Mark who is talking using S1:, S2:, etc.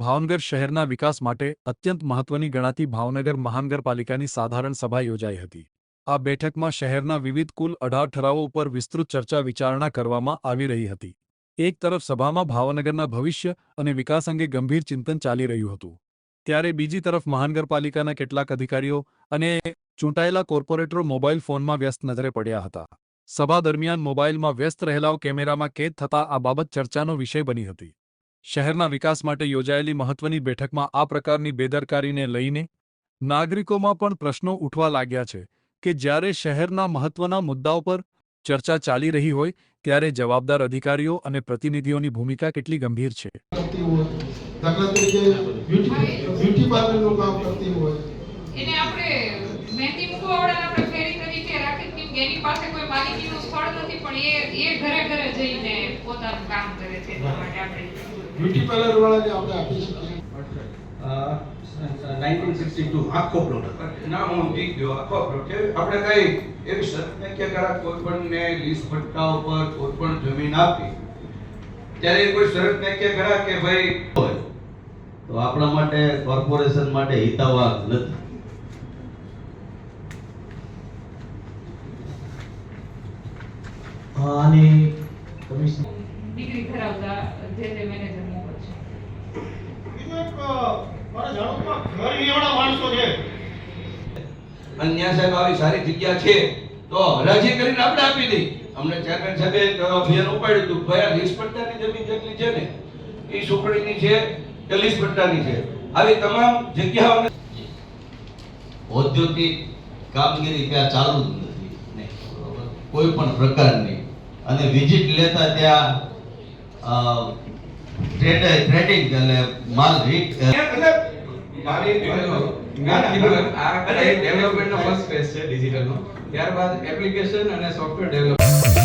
S1: ભાવનગર શહેરના વિકાસ માટે અત્યંત મહત્વની ગણાતી ભાવનગર મહાનગરપાલિકાની સાધારણ સભા યોજાઈ હતી. આ બેઠકમાં શહેરના વિવિધ કુલ અઢાર ઠરાવો ઉપર વિસ્તૃત ચર્ચા વિચારણા કરવામાં આવી રહી હતી. એક તરફ સભામાં ભાવનગરના ભવિષ્ય અને વિકાસ અંગે ગંભીર ચિંતન ચાલી રહ્યું હતું. ત્યારે બીજી તરફ મહાનગરપાલિકાના કેટલાક અધિકારીઓ અને ચૂંટાયેલા કોર્પોરેટરો મોબાઈલ ફોનમાં વ્યસ્ત નજરે પડ્યા હતા. સભા દરમિયાન મોબાઈલમાં વ્યસ્ત રહેલાઓ કેમેરામાં કેદ થતા આ બાબત ચર્ચાનો વિષય બની હતી. શહેરના વિકાસ માટે યોજાયેલી મહત્વની બેઠકમાં આ પ્રકારની બેદરકારીને લઈને નાગરિકોમાં પણ પ્રશ્નો ઉઠવા લાગ્યા છે કે જ્યારે શહેરના મહત્વના મુદ્દાઓ પર ચર્ચા ચાલી રહી હોય, ત્યારે જવાબદાર અધિકારીઓ અને પ્રતિનિધિઓની ભૂમિકા કેટલી ગંભીર છે?
S2: એની પાસે કોઈ માલિકીનું સ્થળ નથી, પણ એ એ ઘરે ઘરે જઈને પોતાનું કામ કરે છે એટલા માટે આપણે
S3: બ્યુટી પાર્લર વાળાને આપણે આપી શકીએ
S4: આખો પ્લોટ
S5: ના હું ઠીક ગયો આખો કે આપણે કઈ એવી શરત કે કરા કોઈ પણ ને લીઝ પટ્ટા ઉપર કોઈ પણ જમીન આપી ત્યારે કોઈ શરત ને કે કરા કે ભાઈ
S4: તો આપણા માટે કોર્પોરેશન માટે હિતાવહ નથી.
S6: અને કમિશન
S2: ડિગ્રી ધરાવતા જે તે મેનેજર
S5: આવી તમામ જગ્યાઓને
S4: ઔદ્યોગિક કામગીરી ત્યાં ચાલુ જ નથી. કોઈ પણ પ્રકારની. અને વિઝિટ લેતા ત્યાં ટ્રેડ- ટ્રેડિંગ એટલે માલ રીટ
S5: એટલે મારી
S7: આ ડેવલપમેન્ટનો ફર્સ્ટ ફેઝ છે ડિજિટલનો ત્યારબાદ એપ્લિકેશન અને સોફ્ટવેર ડેવલપ